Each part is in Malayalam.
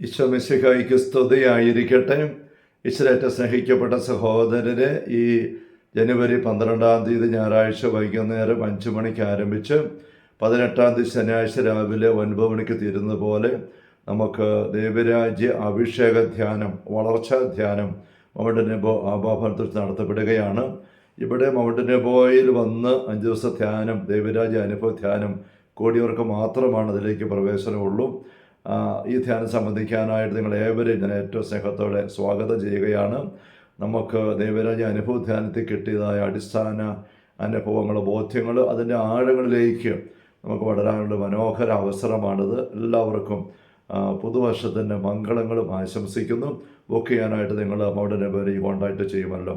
ഈശോമിശിഹായിക്ക് സ്തുതിയായിരിക്കട്ടെ ഈശ്വരേറ്റ സ്നേഹിക്കപ്പെട്ട സഹോദരന് ഈ ജനുവരി പന്ത്രണ്ടാം തീയതി ഞായറാഴ്ച വൈകുന്നേരം അഞ്ച് മണിക്ക് ആരംഭിച്ച് പതിനെട്ടാം തീയതി ശനിയാഴ്ച രാവിലെ ഒൻപത് മണിക്ക് തീരുന്ന പോലെ നമുക്ക് ദേവരാജ്യ അഭിഷേക ധ്യാനം വളർച്ചാ ധ്യാനം മൗണ്ട് നെബോ ആഭാഭനത്തിൽ നടത്തപ്പെടുകയാണ്. ഇവിടെ മൗണ്ട് നെബോയിൽ വന്ന് അഞ്ച് ദിവസത്തെ ധ്യാനം ദേവരാജ്യ അനുഭവ ധ്യാനം കൂടിയവർക്ക് മാത്രമാണ് അതിലേക്ക് പ്രവേശനമുള്ളൂ. ഈ ധ്യാനം സംബന്ധിക്കാനായിട്ട് നിങ്ങൾ ഏവരെയും ഞാൻ ഏറ്റവും സ്നേഹത്തോടെ സ്വാഗതം ചെയ്യുകയാണ്. നമുക്ക് ദൈവരാജ അനുഭവ ധ്യാനത്തിൽ കിട്ടിയതായ അടിസ്ഥാന അനുഭവങ്ങൾ ബോധ്യങ്ങൾ അതിന്റെ ആഴങ്ങളിലേക്ക് നമുക്ക് വളരാനുള്ള മനോഹര അവസരമാണിത്. എല്ലാവർക്കും പുതുവർഷത്തിന്റെ മംഗളങ്ങളും ആശംസിക്കുന്നു. ബുക്ക് ചെയ്യാനായിട്ട് നിങ്ങൾ മൗഡനെ പേര് കോൺടാക്റ്റ് ചെയ്യുമല്ലോ.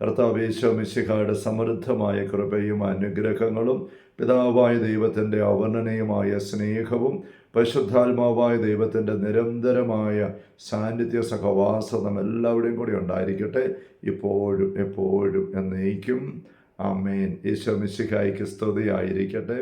കർത്താവ് ഈശോ മിശിഹായുടെ സമൃദ്ധമായ കൃപയും അനുഗ്രഹങ്ങളും പിതാവായ ദൈവത്തിന്റെ അവർണനീയമായ സ്നേഹവും പരിശുദ്ധാത്മാവായ ദൈവത്തിന്റെ നിരന്തരമായ സാന്നിധ്യ സഹവാസം എല്ലാവരുടെയും കൂടി ഉണ്ടായിരിക്കട്ടെ. ഇപ്പോഴും എപ്പോഴും എന്നേക്കും. ആമേൻ. യേശോ മിശിഹായിക്ക് സ്തുതിയായിരിക്കട്ടെ.